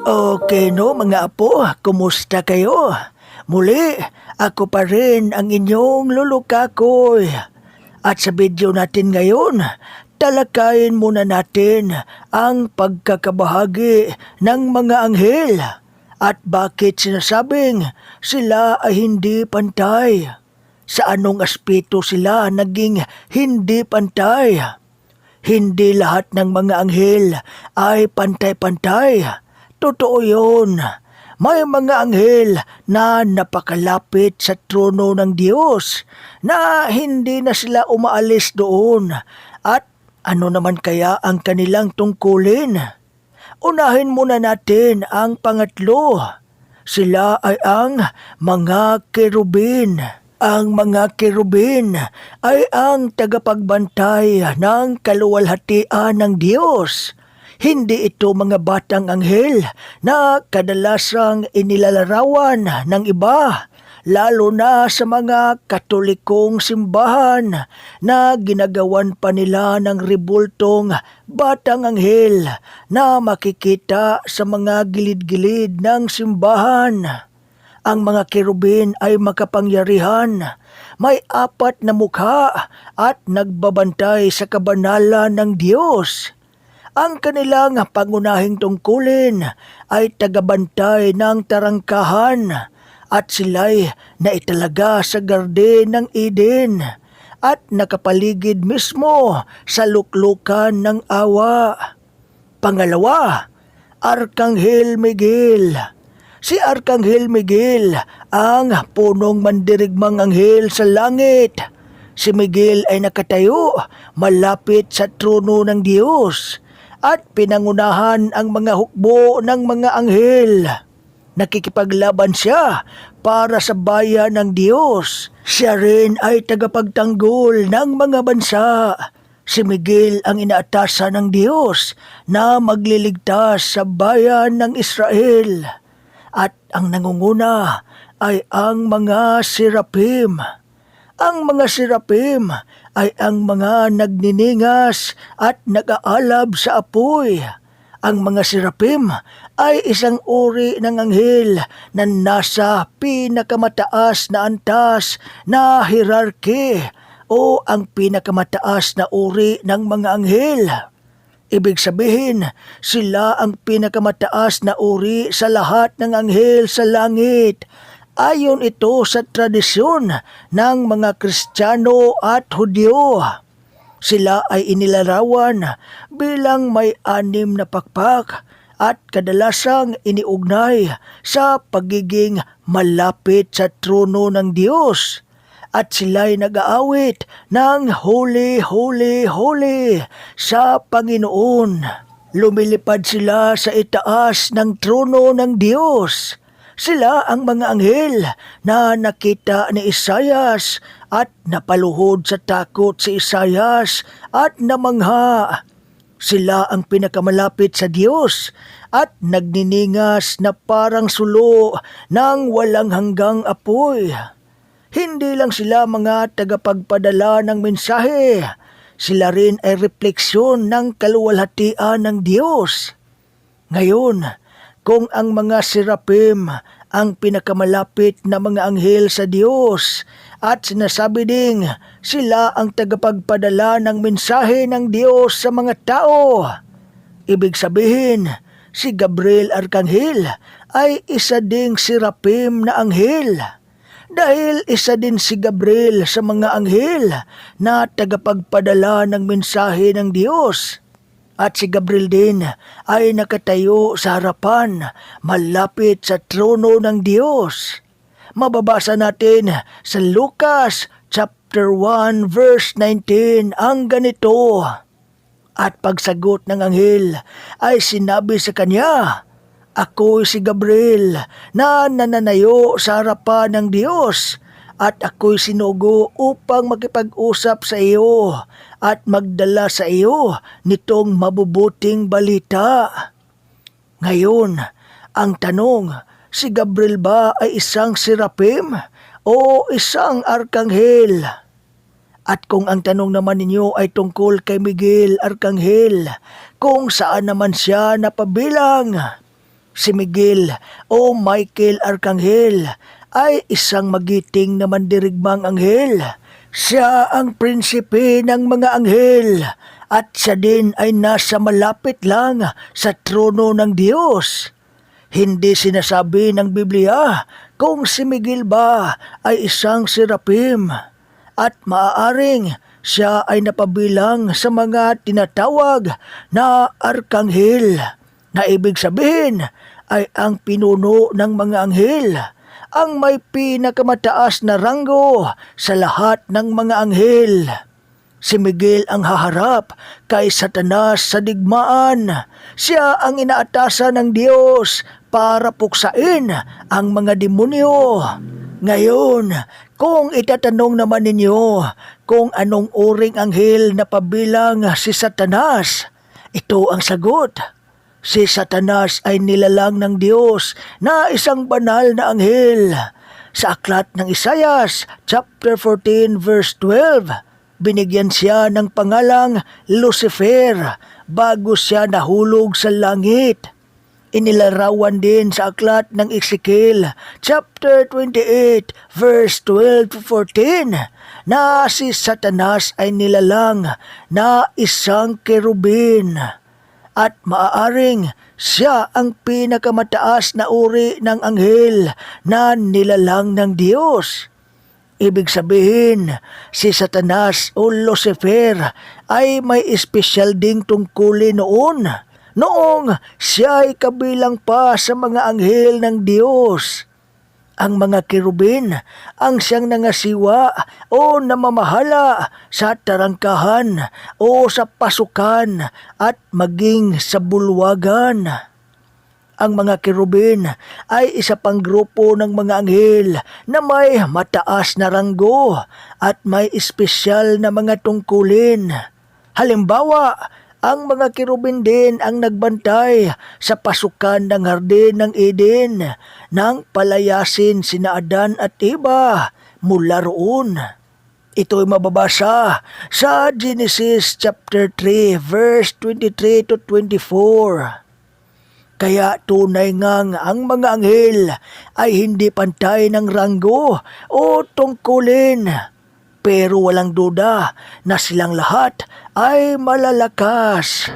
Okay no mga apo, kumusta kayo? Muli, ako pa rin ang inyong lulukakoy. At sa video natin ngayon, talakayin muna natin ang pagkakabahagi ng mga anghel at bakit sinasabing sila ay hindi pantay. Sa anong aspeto sila naging hindi pantay? Hindi lahat ng mga anghel ay pantay-pantay. Totoo yun. May mga anghel na napakalapit sa trono ng Diyos na hindi na sila umaalis doon. At ano naman kaya ang kanilang tungkulin? Unahin muna natin ang pangatlo. Sila ay ang mga kerubin. Ang mga kerubin ay ang tagapagbantay ng kaluwalhatian ng Diyos. Hindi ito mga batang anghel na kadalasang inilalarawan ng iba, lalo na sa mga katolikong simbahan na ginagawan pa nila ng ribultong batang anghel na makikita sa mga gilid-gilid ng simbahan. Ang mga kerubin ay makapangyarihan, may apat na mukha at nagbabantay sa kabanalan ng Diyos. Ang kanilang pangunahing tungkulin ay tagabantay ng tarangkahan at sila'y naitalaga sa garden ng Eden at nakapaligid mismo sa luklukan ng awa. Pangalawa, Arkanghel Miguel. Si Arkanghel Miguel ang punong mandirigmang anghel sa langit. Si Miguel ay nakatayo malapit sa trono ng Diyos at pinangunahan ang mga hukbo ng mga anghel. Nakikipaglaban siya para sa bayan ng Diyos. Siya rin ay tagapagtanggol ng mga bansa. Si Miguel ang inaatasan ng Diyos na magliligtas sa bayan ng Israel. At ang nangunguna ay ang mga sirapim. Ang mga sirapim ay ang mga nagniningas at nag-aalab sa apoy. Ang mga sirapim ay isang uri ng anghel na nasa pinakamataas na antas na hierarchy o ang pinakamataas na uri ng mga anghel. Ibig sabihin, sila ang pinakamataas na uri sa lahat ng anghel sa langit. Ayon ito sa tradisyon ng mga Kristiyano at Hudyo. Sila ay inilarawan bilang may anim na pakpak at kadalasang iniugnay sa pagiging malapit sa trono ng Diyos at sila'y nag-aawit ng Holy, Holy, Holy sa Panginoon. Lumilipad sila sa itaas ng trono ng Diyos. Sila ang mga anghel na nakita ni Isayas at napaluhod sa takot si Isayas at namangha. Sila ang pinakamalapit sa Diyos at nagniningas na parang sulo ng walang hanggang apoy. Hindi lang sila mga tagapagpadala ng mensahe, sila rin ay refleksyon ng kaluwalhatian ng Diyos. Ngayon, kung ang mga serapim ang pinakamalapit na mga anghel sa Diyos at sinasabi ding sila ang tagapagpadala ng mensahe ng Diyos sa mga tao. Ibig sabihin, si Gabriel Arkanghel ay isa ding serapim na anghel dahil isa din si Gabriel sa mga anghel na tagapagpadala ng mensahe ng Diyos. At si Gabriel din ay nakatayo sa harapan malapit sa trono ng Diyos. Mababasa natin sa Lucas chapter 1 verse 19 ang ganito. At pagsagot ng anghel ay sinabi sa kanya, Ako si Gabriel na nananayo sa harapan ng Diyos at ako'y sinugo upang makipag-usap sa iyo at magdala sa iyo nitong mabubuting balita. Ngayon, ang tanong, si Gabriel ba ay isang serapim o isang arkanghel? At kung ang tanong naman ninyo ay tungkol kay Miguel Arkanghel, kung saan naman siya napabilang, si Miguel o Michael Arcangel ay isang magiting na mandirigmang anghel. Siya ang prinsipe ng mga anghel at siya din ay nasa malapit lang sa trono ng Diyos. Hindi sinasabi ng Biblia kung si Miguel ba ay isang serapim at maaaring siya ay napabilang sa mga tinatawag na arkanghel na ibig sabihin ay ang pinuno ng mga anghel ang may pinakamataas na ranggo sa lahat ng mga anghel. Si Miguel ang haharap kay Satanas sa digmaan. Siya ang inaatasan ng Diyos para puksain ang mga demonyo. Ngayon, kung itatanong naman ninyo kung anong uring anghel na pabilang si Satanas, ito ang sagot. Si Satanas ay nilalang ng Diyos na isang banal na anghel. Sa aklat ng Isayas, chapter 14, verse 12, binigyan siya ng pangalang Lucifer bago siya nahulog sa langit. Inilarawan din sa aklat ng Ezekiel, chapter 28, verse 12 to 14, na si Satanas ay nilalang na isang kerubin at maaaring siya ang pinakamataas na uri ng anghel na nilalang ng Diyos. Ibig sabihin, si Satanas o Lucifer ay may espesyal ding tungkulin noon. Noong siya ay kabilang pa sa mga anghel ng Diyos. Ang mga kirubin ang siyang nangasiwa o namamahala sa tarangkahan o sa pasukan at maging sa bulwagan. Ang mga kirubin ay isa pang grupo ng mga anghel na may mataas na ranggo at may espesyal na mga tungkulin. Halimbawa, ang mga kirubin din ang nagbantay sa pasukan ng hardin ng Eden nang palayasin sina Adan at Eva mula roon. Ito'y mababasa sa Genesis chapter 3 verse 23 to 24. Kaya tunay ngang ang mga anghel ay hindi pantay ng ranggo o tungkulin. Pero walang duda na silang lahat ay malalakas.